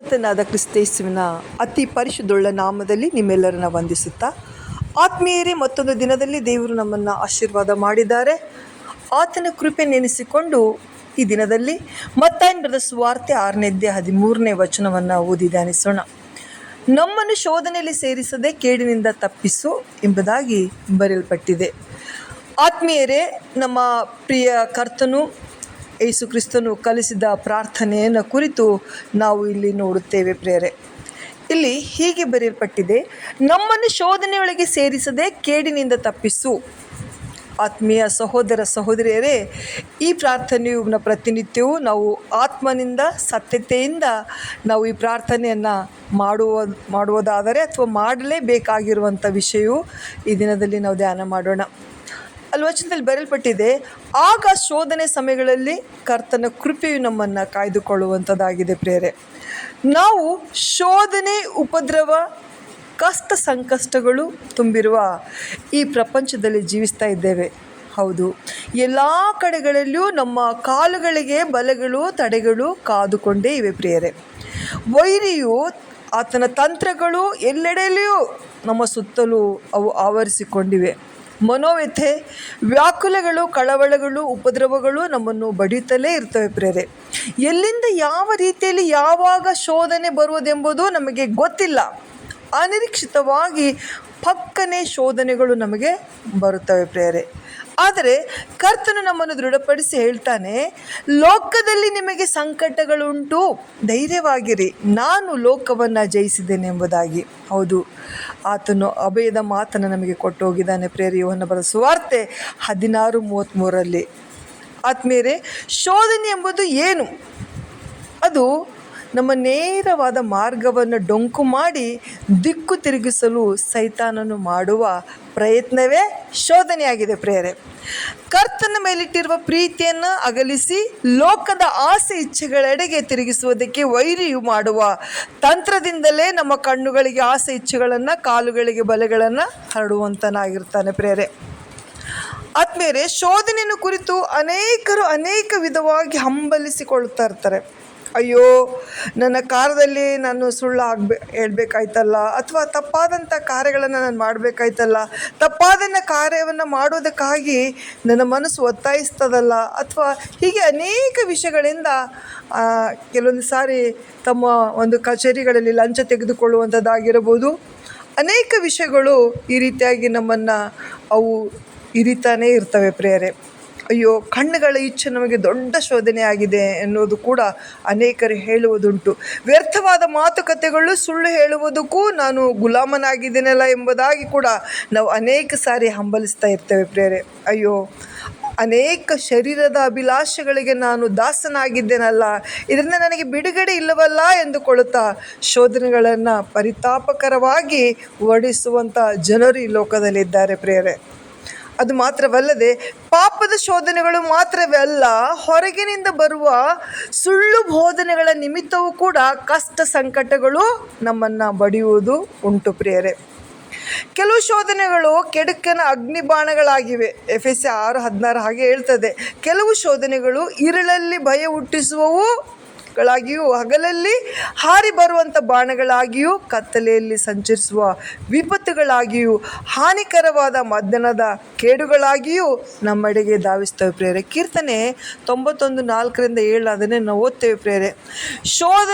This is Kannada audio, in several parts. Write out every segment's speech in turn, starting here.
ಕರ್ತನಾದ ಕ್ರಿಸ್ತೇಸುವಿನ ಅತಿ ಪರಿಶುದ್ಧ ನಾಮದಲ್ಲಿ ನಿಮ್ಮೆಲ್ಲರನ್ನ ವಂದಿಸುತ್ತಾ, ಆತ್ಮೀಯರೇ, ಮತ್ತೊಂದು ದಿನದಲ್ಲಿ ದೇವರು ನಮ್ಮನ್ನು ಆಶೀರ್ವಾದ ಮಾಡಿದ್ದಾರೆ. ಆತನ ಕೃಪೆ ನೆನೆಸಿಕೊಂಡು ಈ ದಿನದಲ್ಲಿ ಮತ್ತಾಯನ್ ಬರೆದ ಸುವಾರ್ತೆ ಆರನೇದ್ದೆ ಹದಿಮೂರನೇ ವಚನವನ್ನು ಓದಿ ಧ್ಯಾನಿಸೋಣ. ನಮ್ಮನ್ನು ಶೋಧನೆಯಲ್ಲಿ ಸೇರಿಸದೆ ಕೇಡಿನಿಂದ ತಪ್ಪಿಸು ಎಂಬುದಾಗಿ ಬರೆಯಲ್ಪಟ್ಟಿದೆ. ಆತ್ಮೀಯರೇ, ನಮ್ಮ ಪ್ರಿಯ ಕರ್ತನು ಯೇಸು ಕ್ರಿಸ್ತನು ಕಲಿಸಿದ ಪ್ರಾರ್ಥನೆಯನ್ನು ಕುರಿತು ನಾವು ಇಲ್ಲಿ ನೋಡುತ್ತೇವೆ ಪ್ರೇರೆ ಇಲ್ಲಿ ಹೀಗೆ ಬರೆಯಲ್ಪಟ್ಟಿದೆ, ನಮ್ಮನ್ನು ಶೋಧನೆಯೊಳಗೆ ಸೇರಿಸದೆ ಕೇಡಿನಿಂದ ತಪ್ಪಿಸು. ಆತ್ಮೀಯ ಸಹೋದರ ಸಹೋದರಿಯರೇ, ಈ ಪ್ರಾರ್ಥನೆಯು ಪ್ರತಿನಿತ್ಯವೂ ನಾವು ಆತ್ಮನಿಂದ, ಸತ್ಯತೆಯಿಂದ ನಾವು ಈ ಪ್ರಾರ್ಥನೆಯನ್ನು ಮಾಡುವ, ಮಾಡುವುದಾದರೆ ಅಥವಾ ಮಾಡಲೇಬೇಕಾಗಿರುವಂಥ ವಿಷಯವು ಈ ದಿನದಲ್ಲಿ ನಾವು ಧ್ಯಾನ ಮಾಡೋಣ. ಅಲ್ಲಿ ವಚನದಲ್ಲಿ ಬರೆಯಲ್ಪಟ್ಟಿದೆ, ಆಗ ಶೋಧನೆ ಸಮಯಗಳಲ್ಲಿ ಕರ್ತನ ಕೃಪೆಯು ನಮ್ಮನ್ನು ಕಾಯ್ದುಕೊಳ್ಳುವಂಥದ್ದಾಗಿದೆ ಪ್ರೇರೆ ನಾವು ಶೋಧನೆ, ಉಪದ್ರವ, ಕಷ್ಟ ಸಂಕಷ್ಟಗಳು ತುಂಬಿರುವ ಈ ಪ್ರಪಂಚದಲ್ಲಿ ಜೀವಿಸ್ತಾ ಇದ್ದೇವೆ. ಹೌದು, ಎಲ್ಲ ಕಡೆಗಳಲ್ಲಿಯೂ ನಮ್ಮ ಕಾಲುಗಳಿಗೆ ಬಲೆಗಳು ತಡೆಗಳು ಕಾದುಕೊಂಡೇ ಇವೆ ಪ್ರಿಯರೇ. ವೈರಿಯು, ಆತನ ತಂತ್ರಗಳು ಎಲ್ಲೆಡೆಯಲ್ಲಿಯೂ ನಮ್ಮ ಸುತ್ತಲೂ ಅವು ಆವರಿಸಿಕೊಂಡಿವೆ. ಮನೋವ್ಯಥೆ, ವ್ಯಾಕುಲಗಳು, ಕಳವಳಗಳು, ಉಪದ್ರವಗಳು ನಮ್ಮನ್ನು ಬಡಿತಲೇ ಇರ್ತವೆ ಪ್ರೇರೆ ಎಲ್ಲಿಂದ ಯಾವ ರೀತಿಯಲ್ಲಿ ಯಾವಾಗ ಶೋಧನೆ ಬರುವುದೆಂಬುದು ನಮಗೆ ಗೊತ್ತಿಲ್ಲ. ಅನಿರೀಕ್ಷಿತವಾಗಿ ಪಕ್ಕನೆ ಶೋಧನೆಗಳು ನಮಗೆ ಬರುತ್ತವೆ ಪ್ರೇರೆ ಆದರೆ ಕರ್ತನು ನಮ್ಮನ್ನು ದೃಢಪಡಿಸಿ ಹೇಳ್ತಾನೆ, ಲೋಕದಲ್ಲಿ ನಿಮಗೆ ಸಂಕಟಗಳುಂಟು, ಧೈರ್ಯವಾಗಿರಿ. ನಾನು ಲೋಕವನ್ನು ಜಯಿಸಿದ್ದೇನೆ ಎಂಬುದಾಗಿ. ಹೌದು, ಆತನು ಅಭಯದ ಮಾತನ್ನು ನಮಗೆ ಕೊಟ್ಟು ಹೋಗಿದ್ದಾನೆ ಪ್ರೇರಿಯವನ್ನ ಬರ ಸುವಾರ್ತೆ ಹದಿನಾರು ಮೂವತ್ತ್ಮೂರರಲ್ಲಿ ಆತ್ಮೀಯರೇ, ಶೋಧನೆ ಎಂಬುದು ಏನು? ಅದು ನಮ್ಮ ನೇರವಾದ ಮಾರ್ಗವನ್ನು ಡೊಂಕು ಮಾಡಿ ದಿಕ್ಕು ತಿರುಗಿಸಲು ಸೈತಾನನು ಮಾಡುವ ಪ್ರಯತ್ನವೇ ಶೋಧನೆಯಾಗಿದೆ ಪ್ರೇರೆ ಕರ್ತನ ಮೇಲಿಟ್ಟಿರುವ ಪ್ರೀತಿಯನ್ನು ಅಗಲಿಸಿ ಲೋಕದ ಆಸೆ ಇಚ್ಛೆಗಳೆಡೆಗೆ ತಿರುಗಿಸುವುದಕ್ಕೆ ವೈರಿಯು ಮಾಡುವ ತಂತ್ರದಿಂದಲೇ ನಮ್ಮ ಕಣ್ಣುಗಳಿಗೆ ಆಸೆ ಇಚ್ಛೆಗಳನ್ನು, ಕಾಲುಗಳಿಗೆ ಬಲೆಗಳನ್ನು ಹರಡುವಂತನಾಗಿರ್ತಾನೆ ಪ್ರೇರೆ ಆದ್ಮೇಲೆ ಶೋಧನೆಯನ್ನು ಕುರಿತು ಅನೇಕರು ಅನೇಕ ವಿಧವಾಗಿ ಹಂಬಲಿಸಿಕೊಳ್ತಾ ಇರ್ತಾರೆ. ಅಯ್ಯೋ, ನನ್ನ ಕಾರ್ಯದಲ್ಲಿ ನಾನು ಸುಳ್ಳು ಆಗ್ಬೇ, ಹೇಳ್ಬೇಕಾಯ್ತಲ್ಲ, ಅಥವಾ ತಪ್ಪಾದಂಥ ಕಾರ್ಯಗಳನ್ನು ನಾನು ಮಾಡಬೇಕಾಯ್ತಲ್ಲ ತಪ್ಪಾದನ್ನು ಕಾರ್ಯವನ್ನು ಮಾಡೋದಕ್ಕಾಗಿ ನನ್ನ ಮನಸ್ಸು ಒತ್ತಾಯಿಸ್ತದಲ್ಲ, ಅಥವಾ ಹೀಗೆ ಅನೇಕ ವಿಷಯಗಳಿಂದ ಕೆಲವೊಂದು ಸಾರಿ ತಮ್ಮ ಒಂದು ಕಚೇರಿಗಳಲ್ಲಿ ಲಂಚ ತೆಗೆದುಕೊಳ್ಳುವಂಥದ್ದಾಗಿರಬಹುದು. ಅನೇಕ ವಿಷಯಗಳು ಈ ರೀತಿಯಾಗಿ ನಮ್ಮನ್ನು ಅವು ಇರಿತಾನೇ ಇರ್ತವೆ ಪ್ರೇರೆ ಅಯ್ಯೋ, ಕಣ್ಣುಗಳ ಇಚ್ಛೆ ನಮಗೆ ದೊಡ್ಡ ಶೋಧನೆ ಆಗಿದೆ ಎನ್ನುವುದು ಕೂಡ ಅನೇಕರು ಹೇಳುವುದುಂಟು. ವ್ಯರ್ಥವಾದ ಮಾತುಕತೆಗಳು, ಸುಳ್ಳು ಹೇಳುವುದಕ್ಕೂ ನಾನು ಗುಲಾಮನಾಗಿದ್ದೇನಲ್ಲ ಎಂಬುದಾಗಿ ಕೂಡ ನಾವು ಅನೇಕ ಸಾರಿ ಹಂಬಲಿಸ್ತಾ ಇರ್ತೇವೆ ಪ್ರೇರೆ ಅಯ್ಯೋ, ಅನೇಕ ಶರೀರದ ಅಭಿಲಾಷೆಗಳಿಗೆ ನಾನು ದಾಸನಾಗಿದ್ದೇನಲ್ಲ, ಇದರಿಂದ ನನಗೆ ಬಿಡುಗಡೆ ಇಲ್ಲವಲ್ಲ ಎಂದುಕೊಳ್ಳುತ್ತಾ ಶೋಧನೆಗಳನ್ನು ಪರಿತಾಪಕರವಾಗಿ ಓಡಿಸುವಂಥ ಜನರು ಈ ಲೋಕದಲ್ಲಿದ್ದಾರೆ ಪ್ರೇರೆ ಅದು ಮಾತ್ರವಲ್ಲದೆ ಪಾಪದ ಶೋಧನೆಗಳು ಮಾತ್ರವೇ ಅಲ್ಲ ಹೊರಗಿನಿಂದ ಬರುವ ಸುಳ್ಳು ಬೋಧನೆಗಳ ನಿಮಿತ್ತವೂ ಕೂಡ ಕಷ್ಟ ಸಂಕಟಗಳು ನಮ್ಮನ್ನು ಬಡಿಯುವುದು ಉಂಟು ಪ್ರಿಯರೇ. ಕೆಲವು ಶೋಧನೆಗಳು ಕೆಡುಕನ ಅಗ್ನಿಬಾಣಗಳಾಗಿವೆ. ಎಫ್ ಎಸ್ ಆರು ಹದಿನಾರು ಹಾಗೆ ಹೇಳ್ತದೆ. ಕೆಲವು ಶೋಧನೆಗಳು ಇರಳಲ್ಲಿ ಭಯ ಹುಟ್ಟಿಸುವವು ಗಳಾಗಿಯೂ ಹಗಲಲ್ಲಿ ಹಾರಿ ಬರುವಂಥ ಬಾಣಗಳಾಗಿಯೂ ಕತ್ತಲೆಯಲ್ಲಿ ಸಂಚರಿಸುವ ವಿಪತ್ತುಗಳಾಗಿಯೂ ಹಾನಿಕರವಾದ ಮಧ್ಯಾಹ್ನದ ಕೇಡುಗಳಾಗಿಯೂ ನಮ್ಮಡೆಗೆ ಧಾವಿಸ್ತವೆ ಪ್ರೇರೆ ಕೀರ್ತನೆ ತೊಂಬತ್ತೊಂದು ನಾಲ್ಕರಿಂದ ಏಳು, ಅದನ್ನೇ ನಾವು ಓದ್ತೇವೆ ಪ್ರೇರೆ ಶೋಧ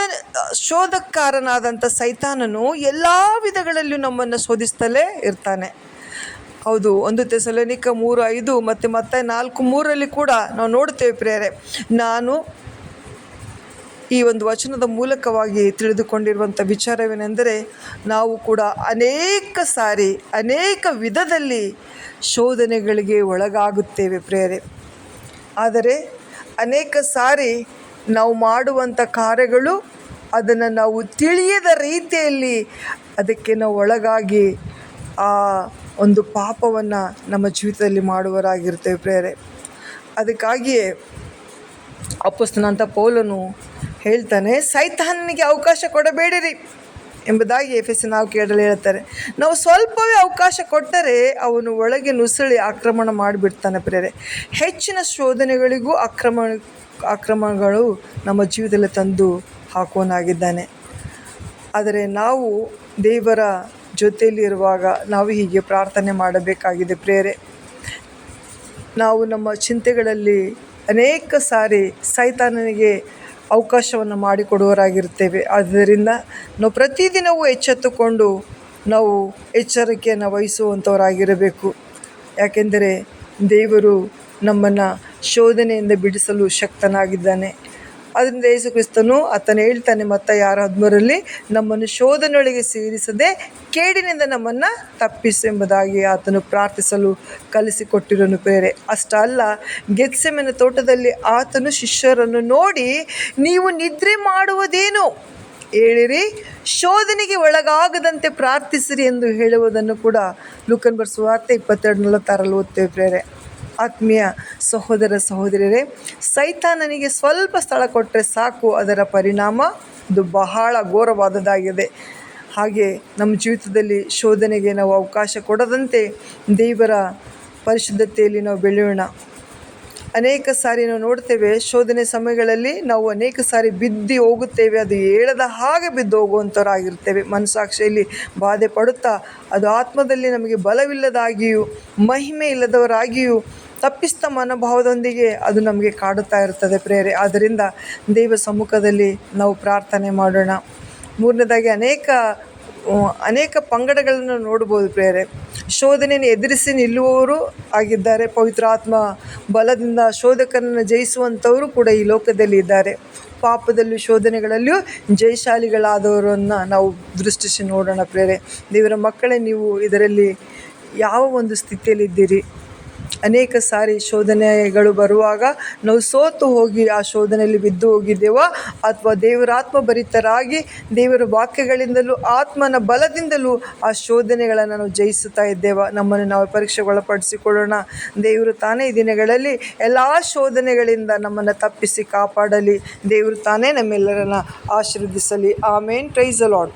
ಶೋಧಕಾರನಾದಂಥ ಸೈತಾನನು ಎಲ್ಲ ವಿಧಗಳಲ್ಲೂ ನಮ್ಮನ್ನು ಶೋಧಿಸ್ತಲೇ ಇರ್ತಾನೆ. ಹೌದು, ಒಂದು ತೆಸಲನಿಕ ಮೂರು ಐದು ಮತ್ತು ಮತ್ತೆ ನಾಲ್ಕು ಮೂರರಲ್ಲಿ ಕೂಡ ನಾವು ನೋಡ್ತೇವೆ ಪ್ರೇರೆ ನಾನು ಈ ಒಂದು ವಚನದ ಮೂಲಕವಾಗಿ ತಿಳಿದುಕೊಂಡಿರುವಂಥ ವಿಚಾರವೇನೆಂದರೆ ನಾವು ಕೂಡ ಅನೇಕ ಸಾರಿ, ಅನೇಕ ವಿಧದಲ್ಲಿ ಶೋಧನೆಗಳಿಗೆ ಒಳಗಾಗುತ್ತೇವೆ ಪ್ರೇರೆ ಆದರೆ ಅನೇಕ ಸಾರಿ ನಾವು ಮಾಡುವಂಥ ಕಾರ್ಯಗಳು ಅದನ್ನು ನಾವು ತಿಳಿಯದ ರೀತಿಯಲ್ಲಿ ಅದಕ್ಕೆ ನಾವು ಒಳಗಾಗಿ ಆ ಒಂದು ಪಾಪವನ್ನು ನಮ್ಮ ಜೀವಿತದಲ್ಲಿ ಮಾಡುವರಾಗಿರ್ತೇವೆ ಪ್ರೇರೆ ಅದಕ್ಕಾಗಿಯೇ ಅಪ್ಪಸ್ತನಂಥ ಪೌಲನು ಹೇಳ್ತಾನೆ, ಸೈತಾನನಿಗೆ ಅವಕಾಶ ಕೊಡಬೇಡಿರಿ ಎಂಬುದಾಗಿ ಎಫ್ ಎಸ್ ನಾವು ಕೇಳಲು ಹೇಳ್ತಾರೆ ನಾವು ಸ್ವಲ್ಪವೇ ಅವಕಾಶ ಕೊಟ್ಟರೆ ಅವನು ಒಳಗೆ ನುಸುಳಿ ಆಕ್ರಮಣ ಮಾಡಿಬಿಡ್ತಾನೆ ಪ್ರೇರೆ ಹೆಚ್ಚಿನ ಶೋಧನೆಗಳಿಗೂ ಆಕ್ರಮಣ ಆಕ್ರಮಣಗಳು ನಮ್ಮ ಜೀವಿತದಲ್ಲಿ ತಂದು ಹಾಕೋನಾಗಿದ್ದಾನೆ ಆದರೆ ನಾವು ದೇವರ ಜೊತೆಯಲ್ಲಿರುವಾಗ ನಾವು ಹೀಗೆ ಪ್ರಾರ್ಥನೆ ಮಾಡಬೇಕಾಗಿದೆ ಪ್ರೇರೆ ನಾವು ನಮ್ಮ ಚಿಂತೆಗಳಲ್ಲಿ ಅನೇಕ ಸಾರಿ ಸೈತಾನನಿಗೆ ಅವಕಾಶವನ್ನು ಮಾಡಿಕೊಡುವವರಾಗಿರ್ತೇವೆ ಆದ್ದರಿಂದ ನಾವು ಪ್ರತಿದಿನವೂ ಎಚ್ಚೆತ್ತುಕೊಂಡು ನಾವು ಎಚ್ಚರಿಕೆಯನ್ನು ವಹಿಸುವಂಥವರಾಗಿರಬೇಕು. ಯಾಕೆಂದರೆ ದೇವರು ನಮ್ಮನ್ನು ಶೋಧನೆಯಿಂದ ಬಿಡಿಸಲು ಶಕ್ತನಾಗಿದ್ದಾನೆ. ಅದರಿಂದ ಯೇಸು ಕ್ರಿಸ್ತನು ಆತನು ಹೇಳ್ತಾನೆ ಮತ್ತು ಯಾರ ಹದಿಮೂರಲ್ಲಿ ನಮ್ಮನ್ನು ಶೋಧನೊಳಗೆ ಸೇರಿಸದೆ ಕೇಡಿನಿಂದ ನಮ್ಮನ್ನು ತಪ್ಪಿಸೆಂಬುದಾಗಿ ಆತನು ಪ್ರಾರ್ಥಿಸಲು ಕಲಿಸಿಕೊಟ್ಟಿರೋನು ಪ್ರೇರೆ ಅಷ್ಟಲ್ಲ, ಗೆತ್ಸೆಮನ ತೋಟದಲ್ಲಿ ಆತನು ಶಿಷ್ಯರನ್ನು ನೋಡಿ, ನೀವು ನಿದ್ರೆ ಮಾಡುವುದೇನು? ಹೇಳಿರಿ, ಶೋಧನೆಗೆ ಒಳಗಾಗದಂತೆ ಪ್ರಾರ್ಥಿಸಿರಿ ಎಂದು ಹೇಳುವುದನ್ನು ಕೂಡ ಲೂಕನ್ ಬರ್ಸುವಾರ್ತೆ ಇಪ್ಪತ್ತೆರಡು ನಲವತ್ತಾರಲ್ಲಿ ಓದ್ತೇವೆ ಪ್ರೇರೆ ಆತ್ಮೀಯ ಸಹೋದರ ಸಹೋದರಿಯರೇ, ಸೈತಾನನಿಗೆ ಸ್ವಲ್ಪ ಸ್ಥಳ ಕೊಟ್ಟರೆ ಸಾಕು, ಅದರ ಪರಿಣಾಮ ಅದು ಬಹಳ ಘೋರವಾದದ್ದಾಗಿದೆ. ಹಾಗೆ ನಮ್ಮ ಜೀವಿತದಲ್ಲಿ ಶೋಧನೆಗೆ ನಾವು ಅವಕಾಶ ಕೊಡದಂತೆ ದೇವರ ಪರಿಶುದ್ಧತೆಯಲ್ಲಿ ನಾವು ಬೆಳೆಯೋಣ. ಅನೇಕ ಸಾರಿ ನಾವು ನೋಡ್ತೇವೆ, ಶೋಧನೆ ಸಮಯಗಳಲ್ಲಿ ನಾವು ಅನೇಕ ಸಾರಿ ಬಿದ್ದು ಹೋಗುತ್ತೇವೆ, ಅದು ಹೇಳದ ಹಾಗೆ ಬಿದ್ದು ಹೋಗುವಂಥವರಾಗಿರ್ತೇವೆ ಮನಸ್ಸಾಕ್ಷಿಯಲ್ಲಿ ಬಾಧೆ ಪಡುತ್ತಾ ಅದು ಆತ್ಮದಲ್ಲಿ ನಮಗೆ ಬಲವಿಲ್ಲದಾಗಿಯೂ ಮಹಿಮೆ ಇಲ್ಲದವರಾಗಿಯೂ ತಪ್ಪಿಸ್ತ ಮನೋಭಾವದೊಂದಿಗೆ ಅದು ನಮಗೆ ಕಾಡುತ್ತಾ ಇರ್ತದೆ ಪ್ರೇರೆ. ಆದ್ದರಿಂದ ದೇವ ಸಮ್ಮುಖದಲ್ಲಿ ನಾವು ಪ್ರಾರ್ಥನೆ ಮಾಡೋಣ. ಮೂರನೇದಾಗಿ ಅನೇಕ ಅನೇಕ ಪಂಗಡಗಳನ್ನು ನೋಡ್ಬೋದು ಪ್ರೇರೆ. ಶೋಧನೆಯನ್ನು ಎದುರಿಸಿ ನಿಲ್ಲುವವರು ಆಗಿದ್ದಾರೆ. ಪವಿತ್ರಾತ್ಮ ಬಲದಿಂದ ಶೋಧಕರನ್ನು ಜಯಿಸುವಂಥವರು ಕೂಡ ಈ ಲೋಕದಲ್ಲಿ ಇದ್ದಾರೆ. ಪಾಪದಲ್ಲೂ ಶೋಧನೆಗಳಲ್ಲಿಯೂ ಜಯಶಾಲಿಗಳಾದವರನ್ನು ನಾವು ದೃಷ್ಟಿಸಿ ನೋಡೋಣ ಪ್ರೇರೆ. ದೇವರ ಮಕ್ಕಳೇ, ನೀವು ಇದರಲ್ಲಿ ಯಾವ ಒಂದು ಸ್ಥಿತಿಯಲ್ಲಿದ್ದೀರಿ? ಅನೇಕ ಸಾರಿ ಶೋಧನೆಗಳು ಬರುವಾಗ ನಾವು ಸೋತು ಹೋಗಿ ಆ ಶೋಧನೆಯಲ್ಲಿ ಬಿದ್ದು ಹೋಗಿದ್ದೇವೋ ಅಥವಾ ದೇವರಾತ್ಮ ಆತ್ಮಭರಿತರಾಗಿ ದೇವರ ವಾಕ್ಯಗಳಿಂದಲೂ ಆತ್ಮನ ಬಲದಿಂದಲೂ ಆ ಶೋಧನೆಗಳನ್ನು ನಾವು ಜಯಿಸುತ್ತಾ ಇದ್ದೇವ, ನಮ್ಮನ್ನು ನಾವು ಪರೀಕ್ಷೆಗೊಳಪಡಿಸಿಕೊಳ್ಳೋಣ. ದೇವರು ತಾನೇ ಈ ದಿನಗಳಲ್ಲಿ ಎಲ್ಲ ಶೋಧನೆಗಳಿಂದ ನಮ್ಮನ್ನು ತಪ್ಪಿಸಿ ಕಾಪಾಡಲಿ. ದೇವರು ತಾನೇ ನಮ್ಮೆಲ್ಲರನ್ನ ಆಶೀರ್ವದಿಸಲಿ. ಆಮೇನ್. Price lord